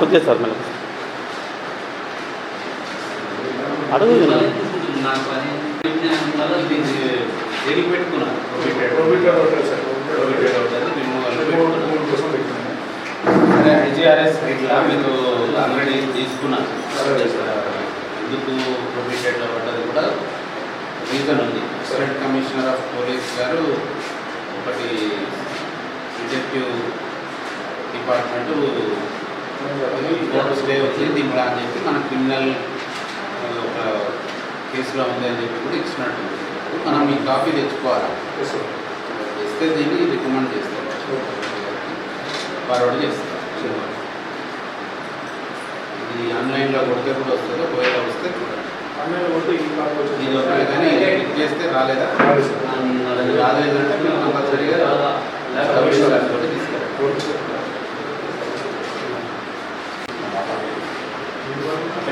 కొద్దిగా సార్ మళ్ళీ. అడుగు నా సార్ అవుతుంది, ఇట్లా మీరు ఆల్రెడీ తీసుకున్నారు ఎందుకు ప్రొహిబిటెడ్ అవ్వడం కూడా రీజన్ ఉంది స్టేట్ కమిషనర్ ఆఫ్ పోలీస్ గారు ఒకటి డిటెక్టివ్ డిపార్ట్మెంట్ ఫోటోస్ డే వచ్చింది దింపడా అని చెప్పి మన క్రిమినల్ ఒక కేసులో ఉంది అని చెప్పి కూడా ఇచ్చినట్టు మనం ఈ కాపీ తెచ్చుకోవాలి ఇస్తే దీన్ని రికమెండ్ చేస్తాం ఫార్వర్డ్ చేస్తాం ఇది ఆన్లైన్లో కొడితే కూడా వస్తుందో ఒకవేళ వస్తే ఇది ఒకవేళ కానీ క్లిక్ చేస్తే రాలేదా రాలేదు రాలేదంటే మీరు కంపల్సరీగా గారితో తీసుకెళ్ళండి ఓకే సార్. ఏంది సమస్య ఇరవై ఏడు కొంటున్నాడా ఈడ లేదా? ఇరవై ఏడు ఈడ లేదా? బాబు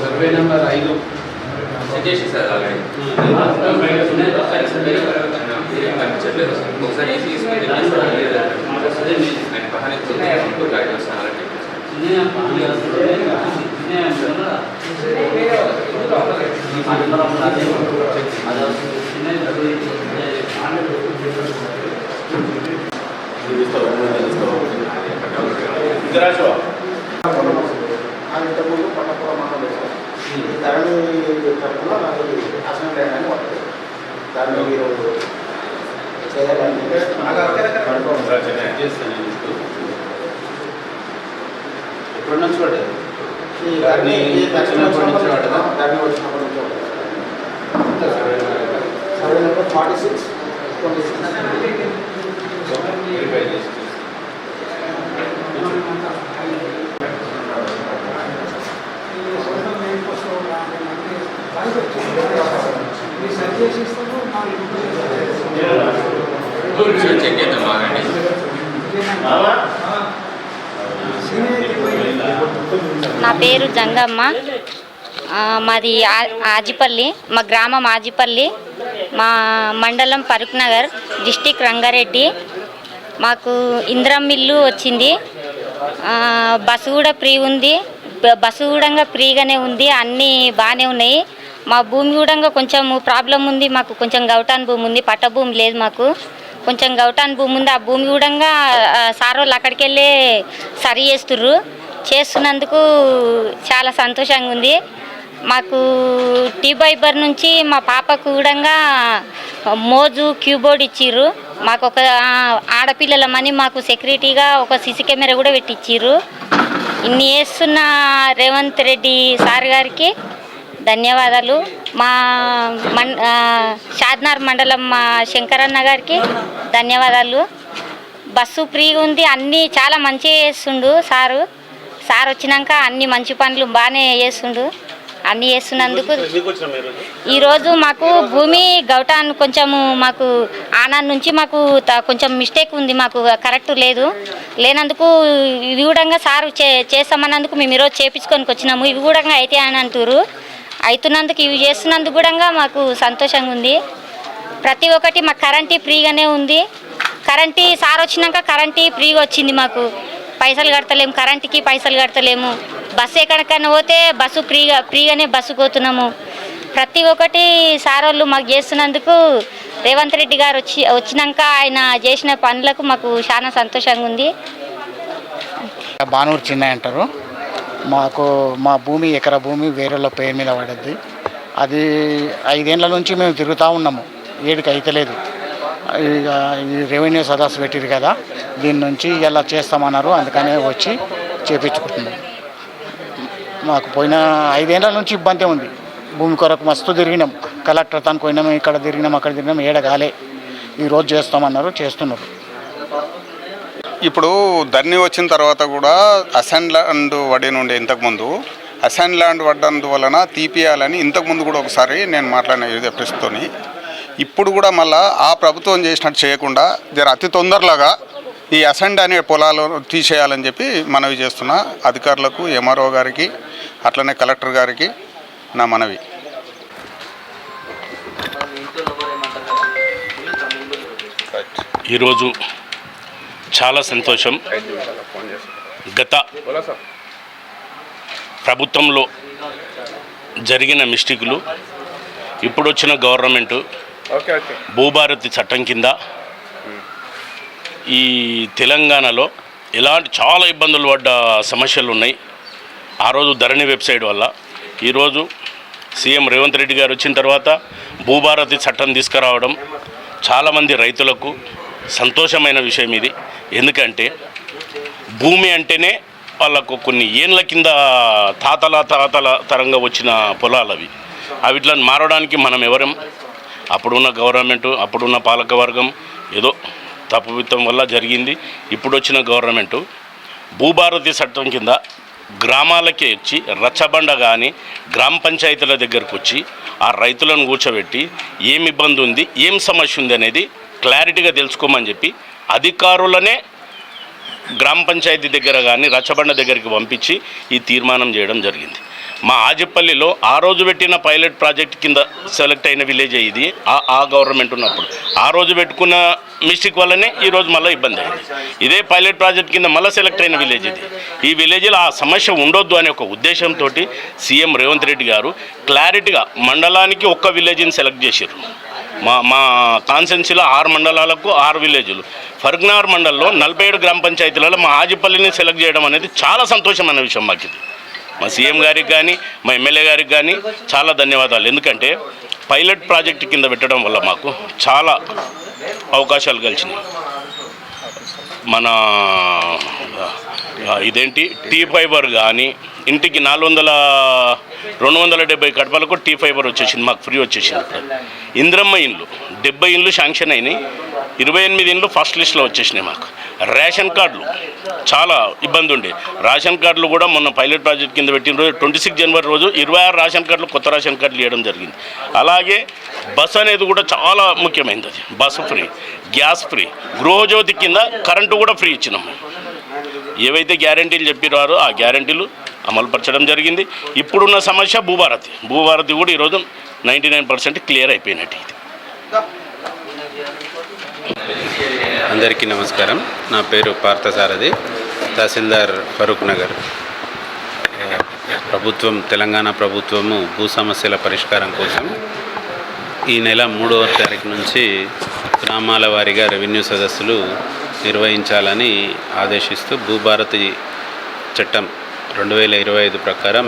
సర్వే నెంబర్ ఐదు. చేసి సార్ ఆల్రెడీ కనిపించట్లేదు ఒకసారి ఏసీ ఆయన పహాన్ ఇచ్చింది గాడి వస్తాను అలాంటి అది ఇంతకుముందు పట్టపురం మండలం వేశారు ఈ ధరణి తరఫున నాకు అసలు లేదని పడుతుంది దాన్ని మీరు చేయాలని చేస్తాను నేను ఇప్పుడు. ధరణి ధరణి వచ్చినప్పటి? ధరణి వచ్చినప్పటి నుంచి survey number forty six. Twenty six. Check చేద్దాం ఆగండి నా పేరు జంగమ్మ. మాది ఆజిపల్లి మా గ్రామం ఆజిపల్లి మా మండలం పరుక్ నగర్ డిస్టిక్ రంగారెడ్డి. మాకు ఇంద్రం మిల్లు వచ్చింది. బస్సు కూడా ఫ్రీ ఉంది. బస్సు కూడా ఫ్రీగానే ఉంది. అన్నీ బాగానే ఉన్నాయి. మా భూమి కూడా కొంచెం ప్రాబ్లం ఉంది. మాకు కొంచెం గౌటాన్ భూమి ఉంది. పట్ట భూమి లేదు మాకు. కొంచెం గౌటాన్ భూమి ఉంది. ఆ భూమి కూడా సార్ వాళ్ళు అక్కడికి వెళ్ళి సరి చేస్తుర్రు. చేస్తున్నందుకు చాలా సంతోషంగా ఉంది. మాకు టీ బైబర్ నుంచి మా పాపకు కూడా మోజు క్యూబోర్డ్ ఇచ్చిర్రు. మాకు ఒక ఆడపిల్లలమని మాకు సెక్యూరిటీగా ఒక సిసి కెమెరా కూడా పెట్టించిర్రు ఇన్ని చేస్తున్న రేవంత్ రెడ్డి సార్ గారికి ధన్యవాదాలు. మా మన్ షాద్నార్ మండలం మా శంకరన్న గారికి ధన్యవాదాలు. బస్సు ఫ్రీగా ఉంది అన్నీ చాలా మంచిగా చేస్తుండు సారు. సార్ వచ్చినాక అన్ని మంచి పనులు బాగానే చేస్తుండు. అన్నీ చేస్తున్నందుకు ఈరోజు? మాకు భూమి గౌటాన్ కొంచెము మాకు ఆనాడు నుంచి మాకు కొంచెం మిస్టేక్ ఉంది మాకు కరెక్ట్ లేదు. లేనందుకు ఇవి కూడా సార్ చే చేస్తామన్నందుకు మేము ఈరోజు చేపించుకొని వచ్చినాము. ఇవి కూడా అయితే అని అంటారు అవుతున్నందుకు ఇవి చేస్తున్నందుకు కూడా మాకు సంతోషంగా ఉంది. ప్రతి ఒక్కటి మాకు కరెంటీ ఫ్రీగానే ఉంది. కరెంటీ సార్ వచ్చినాక కరెంటీ ఫ్రీగా వచ్చింది మాకు. పైసలు కడతలేము కరెంట్కి పైసలు కడతలేము. బస్సు ఎక్కడికైనా పోతే బస్సు ఫ్రీగా ఫ్రీగానే బస్సు పోతున్నాము. ప్రతి ఒక్కటి సార్ వాళ్ళు మాకు చేస్తున్నందుకు రేవంత్ రెడ్డి గారు వచ్చి వచ్చినాక ఆయన చేసిన పనులకు మాకు చాలా సంతోషంగా ఉంది. బానూరు చిన్నయ్య అంటారు. మాకు మా భూమి ఎకరా భూమి వేరేళ్ళ పేరు మీద పడద్ది అది ఐదేళ్ళ నుంచి మేము తిరుగుతూ ఉన్నాము. ఏడుకి అయితలేదు. రెవెన్యూ సదస్సు పెట్టిరు కదా దీని నుంచి ఇలా చేస్తామన్నారు అందుకనే వచ్చి చేపించుకుంటున్నాం. మాకు పోయిన ఐదేళ్ళ నుంచి ఇబ్బంది ఉంది. భూమి కొరకు మస్తు తిరిగినాం. కలెక్టర్ తనకు పోయినాం ఇక్కడ తిరిగినాం అక్కడ తిరిగినాం ఏడగాలే ఈరోజు చేస్తామన్నారు చేస్తున్నారు. ఇప్పుడు ధర్ని వచ్చిన తర్వాత కూడా అసెండ్ ల్యాండ్ వడి నుండి ఇంతకుముందు అసైన్ ల్యాండ్ పడ్డందువలన తీపియాలని ఇంతకుముందు కూడా ఒకసారి నేను మాట్లాడిన వివిధ ఇప్పుడు కూడా మళ్ళా ఆ ప్రభుత్వం చేసినట్టు చేయకుండా జర అతి తొందరలాగా ఈ అసెండ్ అనే పొలాలు తీసేయాలని చెప్పి మనవి చేస్తున్నా అధికారులకు ఎంఆర్ఓ గారికి అట్లనే కలెక్టర్ గారికి నా మనవి. ఈరోజు చాలా సంతోషం. గత ప్రభుత్వంలో జరిగిన మిస్టేకులు ఇప్పుడు వచ్చిన గవర్నమెంటు భూభారతి చట్టం కింద ఈ తెలంగాణలో ఎలాంటి చాలా ఇబ్బందులు పడ్డ సమస్యలు ఉన్నాయి. ఆ రోజు ధరణి వెబ్సైట్ వల్ల ఈరోజు సీఎం రేవంత్ రెడ్డి గారు వచ్చిన తర్వాత భూభారతి చట్టం తీసుకురావడం చాలామంది రైతులకు సంతోషమైన విషయం ఇది. ఎందుకంటే భూమి అంటేనే వాళ్ళకు కొన్ని ఏండ్ల కింద తాతల తాతల తరంగా వచ్చిన పొలాలు అవి. అవిట్లను మారడానికి మనం ఎవరం అప్పుడున్న గవర్నమెంట్ అప్పుడున్న పాలక వర్గం ఏదో తప్పువిత్తం వల్ల జరిగింది. ఇప్పుడు వచ్చిన గవర్నమెంట్ భూభారతి చట్టం కింద గ్రామాలకే వచ్చి రచ్చబండ కానీ గ్రామ పంచాయతీల దగ్గరకు వచ్చి ఆ రైతులను కూర్చోబెట్టి ఏం ఇబ్బంది ఉంది ఏం సమస్య ఉంది అనేది క్లారిటీగా తెలుసుకోమని చెప్పి అధికారులనే గ్రామ పంచాయతీ దగ్గర కానీ రచ్చబండ దగ్గరికి పంపించి ఈ తీర్మానం చేయడం జరిగింది. మా ఆజిపల్లిలో ఆ రోజు పెట్టిన పైలట్ ప్రాజెక్ట్ కింద సెలెక్ట్ అయిన విలేజ్ ఇది. ఆ ఆ గవర్నమెంట్ ఉన్నప్పుడు. ఆ రోజు పెట్టుకున్న మిస్టేక్ వల్లనే ఈరోజు మళ్ళీ ఇబ్బంది అయింది. ఇదే పైలట్ ప్రాజెక్ట్ కింద మళ్ళీ సెలెక్ట్ అయిన విలేజ్ ఇది. ఈ విలేజ్లో ఆ సమస్య ఉండొద్దు అనే ఒక ఉద్దేశంతో సీఎం రేవంత్ రెడ్డి గారు క్లారిటీగా మండలానికి ఒక్క విలేజ్ని సెలెక్ట్ చేశారు మా మా కాన్సెన్సీలో ఆరు మండలాలకు ఆరు విలేజ్లు ఫర్గ్నార్ మండలంలో నలభై ఏడు గ్రామ పంచాయతీలలో మా ఆజిపల్లిని సెలెక్ట్ చేయడం అనేది చాలా సంతోషమైన విషయం మాకు ఇది మా సీఎం గారికి కానీ మా ఎమ్మెల్యే గారికి కానీ చాలా ధన్యవాదాలు. ఎందుకంటే పైలట్ ప్రాజెక్ట్ కింద పెట్టడం వల్ల మాకు చాలా అవకాశాలు కలిసినాయి. మన ఇదేంటి? టీ ఫైబర్ కానీ ఇంటికి నాలుగు వందల రెండు వందల డెబ్బై కడపలకు టీ ఫైబర్ వచ్చేసింది మాకు ఫ్రీ వచ్చేసింది ఇంద్రమ్మ ఇండ్లు డెబ్బై ఇండ్లు శాంక్షన్ అయినాయి ఇరవై ఎనిమిది ఇండ్లు ఫస్ట్ లిస్ట్లో వచ్చేసినాయి మాకు. రేషన్ కార్డులు. చాలా ఇబ్బంది ఉండే. రేషన్ కార్డులు కూడా మొన్న పైలట్ ప్రాజెక్ట్ కింద పెట్టిన రోజు ట్వంటీ సిక్స్ జనవరి రోజు ఇరవై ఆరు రేషన్ కార్డులు కొత్త రేషన్ కార్డులు ఇవ్వడం జరిగింది. అలాగే బస్ అనేది కూడా చాలా ముఖ్యమైనది అది. Bus free gas free Gruhajyothi కింద కరెంటు కూడా ఫ్రీ ఇచ్చినాం ఏవైతే గ్యారంటీలు చెప్పినారో ఆ గ్యారంటీలు అమలుపరచడం జరిగింది. ఇప్పుడున్న సమస్య భూభారతి. భూభారతి కూడా ఈరోజు నైంటీ నైన్ పర్సెంట్ క్లియర్ అయిపోయినట్టు ఇది. అందరికీ నమస్కారం. నా పేరు పార్థసారథి తహసీల్దార్ ఫరూక్ నగర్. ప్రభుత్వం తెలంగాణ ప్రభుత్వము భూ సమస్యల పరిష్కారం కోసం ఈ నెల మూడవ తారీఖు నుంచి గ్రామాల వారీగా రెవెన్యూ సదస్సులు నిర్వహించాలని ఆదేశిస్తూ భూభారతి చట్టం రెండు వేల ఇరవై ఐదు ప్రకారం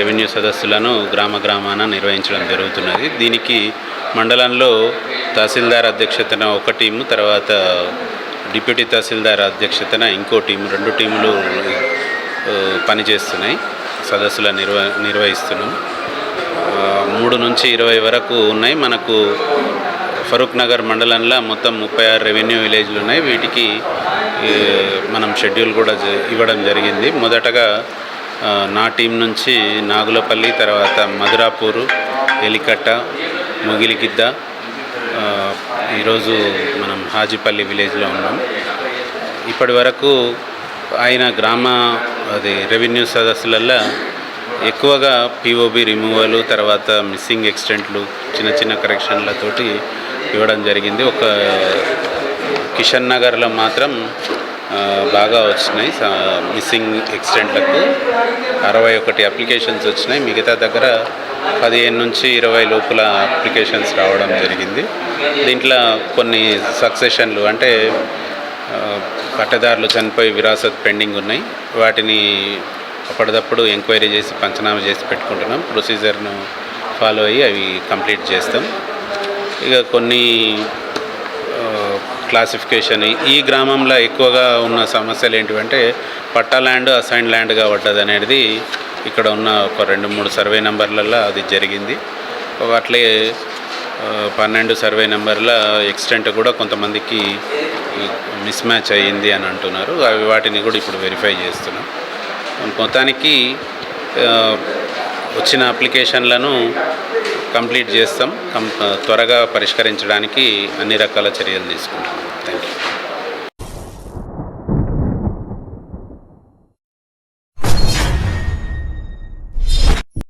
రెవెన్యూ సదస్సులను గ్రామ గ్రామాన నిర్వహించడం జరుగుతున్నది. దీనికి మండలంలో తహసీల్దార్ అధ్యక్షతన ఒక టీము తర్వాత డిప్యూటీ తహసీల్దార్ అధ్యక్షతన ఇంకో టీము రెండు టీములు పనిచేస్తున్నాయి సదస్సుల నిర్వ నిర్వహిస్తున్నాం. మూడు నుంచి ఇరవై వరకు ఉన్నాయి. మనకు ఫరూక్ నగర్ మండలంలో మొత్తం ముప్పై ఆరు రెవెన్యూ విలేజ్లు ఉన్నాయి. వీటికి మనం షెడ్యూల్ కూడా జ- ఇవ్వడం జరిగింది. మొదటగా నా టీం నుంచి నాగులపల్లి తర్వాత మధురాపూరు ఎలికట్ట ముగిలిగిద్ద ఈరోజు మనం హాజీపల్లి విలేజ్లో ఉన్నాం. ఇప్పటి వరకు ఆయన గ్రామ అది రెవెన్యూ సదస్సులల్లో ఎక్కువగా పిఓబి రిమూవల్ తర్వాత మిస్సింగ్ ఎక్స్టెంట్లు చిన్న చిన్న కరెక్షన్లతోటి ఇవ్వడం జరిగింది. ఒక కిషన్ నగర్లో మాత్రం బాగా వచ్చినాయి. మిస్సింగ్ ఎక్స్టెంట్లకు అరవై ఒకటి అప్లికేషన్స్ వచ్చినాయి. మిగతా దగ్గర పదిహేను నుంచి ఇరవై లోపల అప్లికేషన్స్ రావడం జరిగింది. దీంట్లో కొన్ని సక్సెషన్లు అంటే పట్టదారులు చనిపోయి విరాసత్ పెండింగ్ ఉన్నాయి. వాటిని అప్పటిదప్పుడు ఎంక్వైరీ చేసి పంచనామా చేసి పెట్టుకుంటున్నాం. ప్రొసీజర్ను ఫాలో అయ్యి అవి కంప్లీట్ చేస్తాం. ఇక కొన్ని క్లాసిఫికేషన్ ఈ గ్రామంలో ఎక్కువగా ఉన్న సమస్యలు ఏంటివంటే పట్టా ల్యాండ్ అసైన్ ల్యాండ్గా పడ్డది అనేది ఇక్కడ ఉన్న ఒక రెండు మూడు సర్వే నెంబర్లలో అది జరిగింది. అట్లే పన్నెండు సర్వే నెంబర్ల ఎక్స్టెంట్ కూడా కొంతమందికి మిస్ మ్యాచ్ అయ్యింది అని అంటున్నారు. అవి వాటిని కూడా ఇప్పుడు వెరిఫై చేస్తున్నాం. మొత్తానికి వచ్చిన అప్లికేషన్లను కంప్లీట్ చేస్తాం. కం త్వరగా పరిష్కరించడానికి అన్ని రకాల చర్యలు తీసుకుంటాం. Thank you